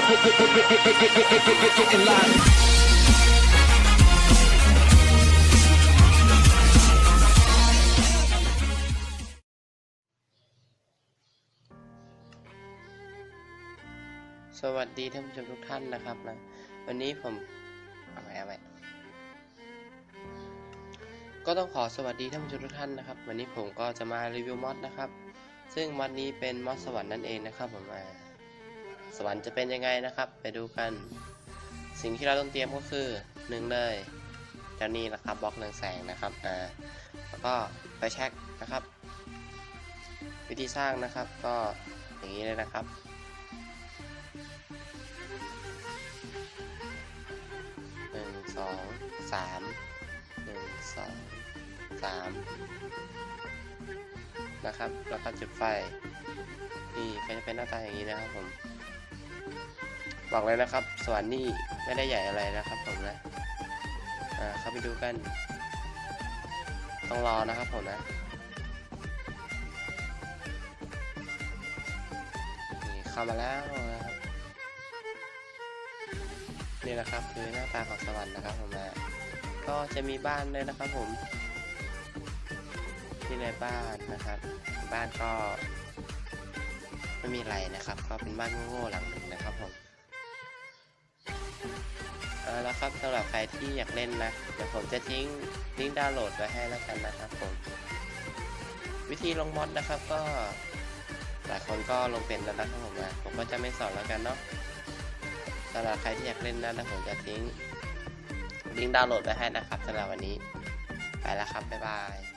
สวัสดีท่านผู้ชมทุกท่านนะครับนะวันนี้ผมเอาไว้เอาไว้ก็ต้องขอสวัสดีท่านผู้ชมทุกท่านนะครับ วันนี้ผมก็จะมารีวิวมอดนะครับ ซึ่งมอดนี้เป็นมอดสวรรค์นั่นเองนะครับผมอ่า สวรรค์จะเป็นยังไงนะครับ ไปดูกัน สิ่งที่เราต้องเตรียมก็คือหนึ่งเลยเจ้านี่นะครับบล็อกเรืองแสงนะครับอ่าแล้วก็ไฟแช็กนะครับ วิธีสร้างนะครับก็อย่างนี้เลยนะครับหนึ่งสองสามหนึ่งสองสามนะครับ แล้วก็จุดไฟ นี่ก็จะเป็นหน้าตาอย่างนี้นะครับผม บอกเลยนะครับ สวรรค์นี่ไม่ได้ใหญ่อะไรนะครับผมนะ อ่าเข้าไปดูกัน ต้องรอนะครับผมนะ นี่เข้ามาแล้วนะครับ นี่แหละครับคือหน้าตาของสวรรค์นะครับผมนะ ก็จะมีบ้านด้วยนะครับผม ที่ในบ้านนะครับ บ้านก็ไม่มีอะไรนะครับ ก็เป็นบ้านโง่ๆหลังหนึ่งนะครับผม แล้วครับสำหรับใครที่อยากเล่นนะเดี๋ยวผมจะทิ้งลิงก์ดาวน์โหลดไว้ให้แล้วกันนะครับผมวิธีลงมอดนะครับก็หลายคนก็ลงเป็นแล้วนะครับผมนะผมก็จะไม่สอนแล้วกันเนาะสำหรับใครที่อยากเล่นนะนะผมจะทิ้งลิงก์ดาวน์โหลดไว้ให้นะครับสำหรับวันนี้ไปแล้วครับบ๊ายบาย